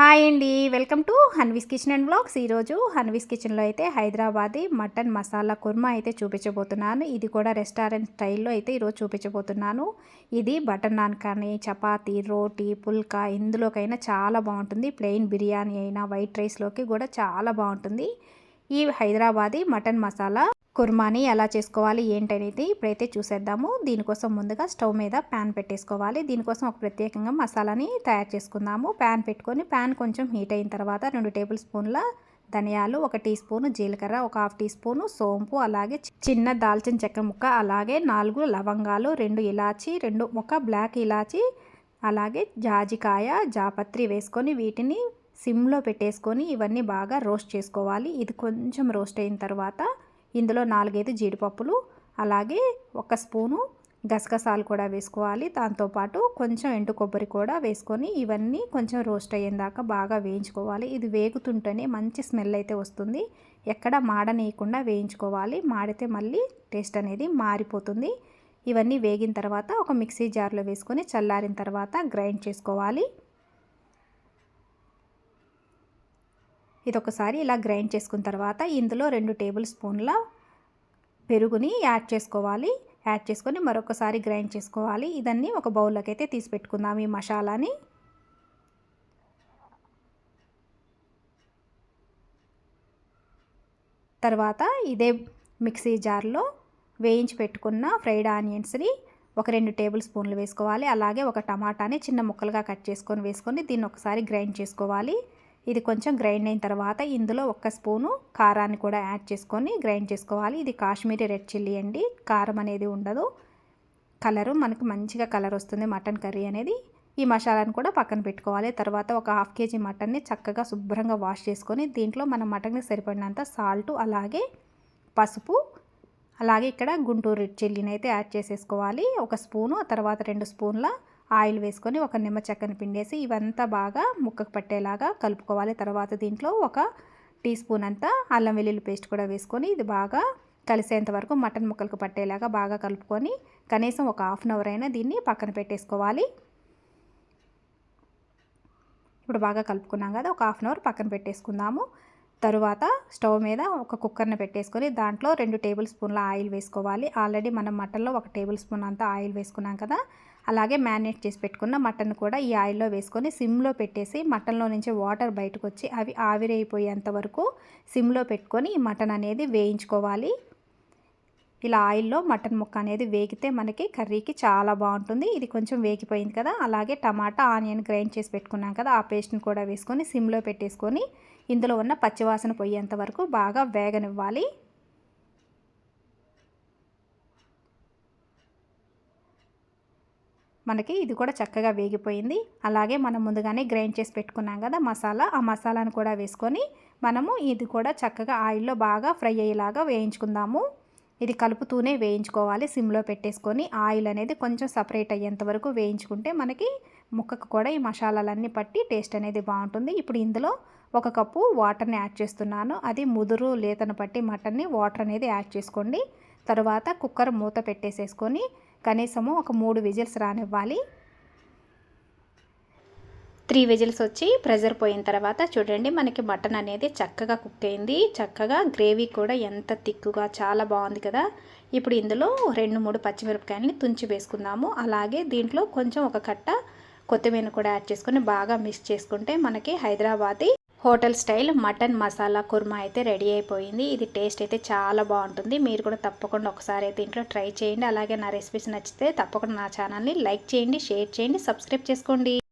Hi అండి. Welcome to Hanvi's kitchen and blogs. ఈరోజు హన్వీస్ కిచెన్లో అయితే హైదరాబాదీ మటన్ మసాలా కుర్మా అయితే చూపించబోతున్నాను. ఇది కూడా రెస్టారెంట్ స్టైల్లో అయితే ఈరోజు చూపించబోతున్నాను. ఇది బటర్ నాన్ కానీ చపాతి రోటీ పుల్కా ఇందులోకైనా చాలా బాగుంటుంది. ప్లెయిన్ బిర్యానీ అయినా వైట్ రైస్లోకి కూడా చాలా బాగుంటుంది. ఈ హైదరాబాదీ మటన్ మసాలా కుర్మాని ఎలా చేసుకోవాలి ఏంటనేది ఇప్పుడైతే చూసేద్దాము. దీనికోసం ముందుగా స్టవ్ మీద ప్యాన్ పెట్టేసుకోవాలి. దీనికోసం ఒక ప్రత్యేకంగా మసాలాని తయారు చేసుకుందాము. ప్యాన్ పెట్టుకొని ప్యాన్ కొంచెం హీట్ అయిన తర్వాత రెండు టేబుల్ స్పూన్ల ధనియాలు ఒక టీ స్పూన్ జీలకర్ర ఒక హాఫ్ టీ స్పూను సోంపు అలాగే చిన్న దాల్చిన చెక్క ముక్క అలాగే నాలుగు లవంగాలు రెండు ఇలాచి రెండు ఒక బ్లాక్ ఇలాచి అలాగే జాజికాయ జాపత్రి వేసుకొని వీటిని సిమ్లో పెట్టేసుకొని ఇవన్నీ బాగా రోస్ట్ చేసుకోవాలి. ఇది కొంచెం రోస్ట్ అయిన తర్వాత ఇందులో నాలుగైదు జీడిపప్పులు అలాగే ఒక స్పూను గసగసాలు కూడా వేసుకోవాలి. దాంతోపాటు కొంచెం ఎండు కొబ్బరి కూడా వేసుకొని ఇవన్నీ కొంచెం రోస్ట్ అయ్యేదాకా బాగా వేయించుకోవాలి. ఇది వేగుతుంటేనే మంచి స్మెల్ అయితే వస్తుంది. ఎక్కడ మాడనీయకుండా వేయించుకోవాలి. మాడితే మళ్ళీ టేస్ట్ అనేది మారిపోతుంది. ఇవన్నీ వేగిన తర్వాత ఒక మిక్సీ జార్లో వేసుకొని చల్లారిన తర్వాత గ్రైండ్ చేసుకోవాలి. ఇది ఒకసారి ఇలా గ్రైండ్ చేసుకున్న తర్వాత ఇందులో రెండు టేబుల్ స్పూన్ల పెరుగుని యాడ్ చేసుకోవాలి. యాడ్ చేసుకొని మరొకసారి గ్రైండ్ చేసుకోవాలి. ఇదన్నీ ఒక బౌల్లోకి అయితే తీసి పెట్టుకుందాం ఈ మసాలాని. తర్వాత ఇదే మిక్సీ జార్లో వేయించి పెట్టుకున్న ఫ్రైడ్ ఆనియన్స్ని ఒక రెండు టేబుల్ స్పూన్లు వేసుకోవాలి. అలాగే ఒక టమాటాని చిన్న ముక్కలుగా కట్ చేసుకొని వేసుకొని దీన్ని ఒకసారి గ్రైండ్ చేసుకోవాలి. ఇది కొంచెం గ్రైండ్ అయిన తర్వాత ఇందులో ఒక్క స్పూను కారాన్ని కూడా యాడ్ చేసుకొని గ్రైండ్ చేసుకోవాలి. ఇది కాశ్మీరీ రెడ్ చిల్లీ అండి. కారం అనేది ఉండదు. కలరు మనకు మంచిగా కలర్ వస్తుంది మటన్ కర్రీ అనేది. ఈ మసాలాను కూడా పక్కన పెట్టుకోవాలి. తర్వాత ఒక హాఫ్ కేజీ మటన్ని చక్కగా శుభ్రంగా వాష్ చేసుకొని దీంట్లో మన మటన్కి సరిపడినంత సాల్ట్ అలాగే పసుపు అలాగే ఇక్కడ గుంటూరు రెడ్ చిల్లీని అయితే యాడ్ చేసేసుకోవాలి. ఒక స్పూను తర్వాత రెండు స్పూన్ల ఆయిల్ వేసుకొని ఒక నిమ్మ చెక్కను పిండేసి ఇవంతా బాగా ముక్కకు పట్టేలాగా కలుపుకోవాలి. తర్వాత దీంట్లో ఒక టీ స్పూన్ అంతా అల్లం వెల్లుల్లి పేస్ట్ కూడా వేసుకొని ఇది బాగా కలిసేంత వరకు మటన్ ముక్కలకు పట్టేలాగా బాగా కలుపుకొని కనీసం ఒక హాఫ్ అన్ అవర్ అయినా దీన్ని పక్కన పెట్టేసుకోవాలి. ఇప్పుడు బాగా కలుపుకున్నాం కదా ఒక హాఫ్ అన్ అవర్ పక్కన పెట్టేసుకుందాము. తరువాత స్టవ్ మీద ఒక కుక్కర్ని పెట్టేసుకొని దాంట్లో రెండు టేబుల్ స్పూన్ల ఆయిల్ వేసుకోవాలి. ఆల్రెడీ మనం మటన్లో ఒక టేబుల్ స్పూన్ అంతా ఆయిల్ వేసుకున్నాం కదా అలాగే మ్యారినేట్ చేసి పెట్టుకున్న మటన్ కూడా ఈ ఆయిల్లో వేసుకొని సిమ్లో పెట్టేసి మటన్లో నుంచి వాటర్ బయటకు వచ్చి అవి ఆవిరైపోయేంత వరకు సిమ్లో పెట్టుకొని ఈ మటన్ అనేది వేయించుకోవాలి. ఇలా ఆయిల్లో మటన్ ముక్క అనేది వేగితే మనకి కర్రీకి చాలా బాగుంటుంది. ఇది కొంచెం వేగిపోయింది కదా అలాగే టమాటా ఆనియన్ గ్రైండ్ చేసి పెట్టుకున్నాం కదా ఆ పేస్ట్ని కూడా వేసుకొని సిమ్లో పెట్టేసుకొని ఇందులో ఉన్న పచ్చివాసన పోయేంత వరకు బాగా వేగనివ్వాలి. మనకి ఇది కూడా చక్కగా వేగిపోయింది. అలాగే మనం ముందుగానే గ్రైండ్ చేసి పెట్టుకున్నాం కదా మసాలా. ఆ మసాలాను కూడా వేసుకొని మనము ఇది కూడా చక్కగా ఆయిల్లో బాగా ఫ్రై అయ్యేలాగా వేయించుకుందాము. ఇది కలుపుతూనే వేయించుకోవాలి. సిమ్లో పెట్టేసుకొని ఆయిల్ అనేది కొంచెం సపరేట్ అయ్యేంత వరకు వేయించుకుంటే మనకి ముక్కకు కూడా ఈ మసాలాలన్నీ పట్టి టేస్ట్ అనేది బాగుంటుంది. ఇప్పుడు ఇందులో ఒక కప్పు వాటర్ని యాడ్ చేస్తున్నాను. అది ముదురు లేతను పట్టి మటన్ని వాటర్ అనేది యాడ్ చేసుకోండి. తర్వాత కుక్కర్ మూత పెట్టేసేసుకొని కనీసము ఒక మూడు విజిల్స్ రానివ్వాలి. త్రీ విజిల్స్ వచ్చి ప్రెజర్ పోయిన తర్వాత చూడండి మనకి మటన్ అనేది చక్కగా కుక్ అయింది. చక్కగా గ్రేవీ కూడా ఎంత తిక్కుగా చాలా బాగుంది కదా. ఇప్పుడు ఇందులో రెండు మూడు పచ్చిమిరపకాయలని తుంచి వేసుకుందాము. అలాగే దీంట్లో కొంచెం ఒక కట్ట కొత్తిమీర కూడా యాడ్ చేసుకొని బాగా మిక్స్ చేసుకుంటే మనకి Hyderabadi hotel style mutton masala kurma అయితే రెడీ అయిపోయింది. ఇది టేస్ట్ అయితే చాలా బాగుంటుంది. మీరు కూడా తప్పకుండా ఒకసారి అయితే ఇంట్లో ట్రై చేయండి. అలాగే నా రెసిపీస్ నచ్చితే తప్పకుండా నా ఛానల్ని లైక్ చేయండి షేర్ చేయండి సబ్స్క్రైబ్ చేసుకోండి.